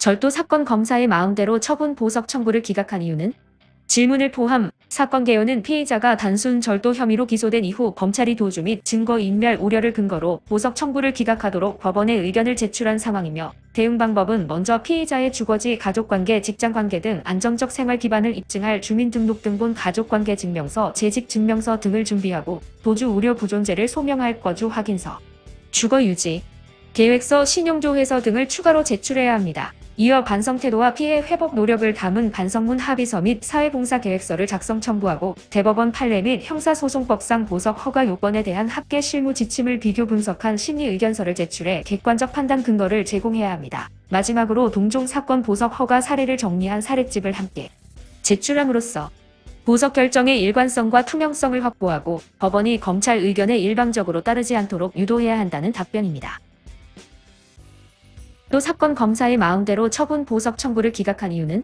절도 사건 검사의 마음대로 처분 보석 청구를 기각한 이유는 질문을 포함 사건 개요는 피의자가 단순 절도 혐의로 기소된 이후 검찰이 도주 및 증거 인멸 우려를 근거로 보석 청구를 기각하도록 법원에 의견을 제출한 상황이며 대응 방법은 먼저 피의자의 주거지 가족관계, 직장관계 등 안정적 생활 기반을 입증할 주민등록등본 가족관계 증명서, 재직 증명서 등을 준비하고 도주 우려 부존재를 소명할 거주 확인서, 주거 유지, 계획서, 신용조회서 등을 추가로 제출해야 합니다. 이어 반성태도와 피해 회복 노력을 담은 반성문 합의서 및 사회봉사 계획서를 작성 첨부하고 대법원 판례 및 형사소송법상 보석 허가 요건에 대한 합계 실무 지침을 비교 분석한 심리 의견서를 제출해 객관적 판단 근거를 제공해야 합니다. 마지막으로 동종 사건 보석 허가 사례를 정리한 사례집을 함께 제출함으로써 보석 결정의 일관성과 투명성을 확보하고 법원이 검찰 의견에 일방적으로 따르지 않도록 유도해야 한다는 답변입니다. 또 사건 검사의 마음대로 처분 보석 청구를 기각한 이유는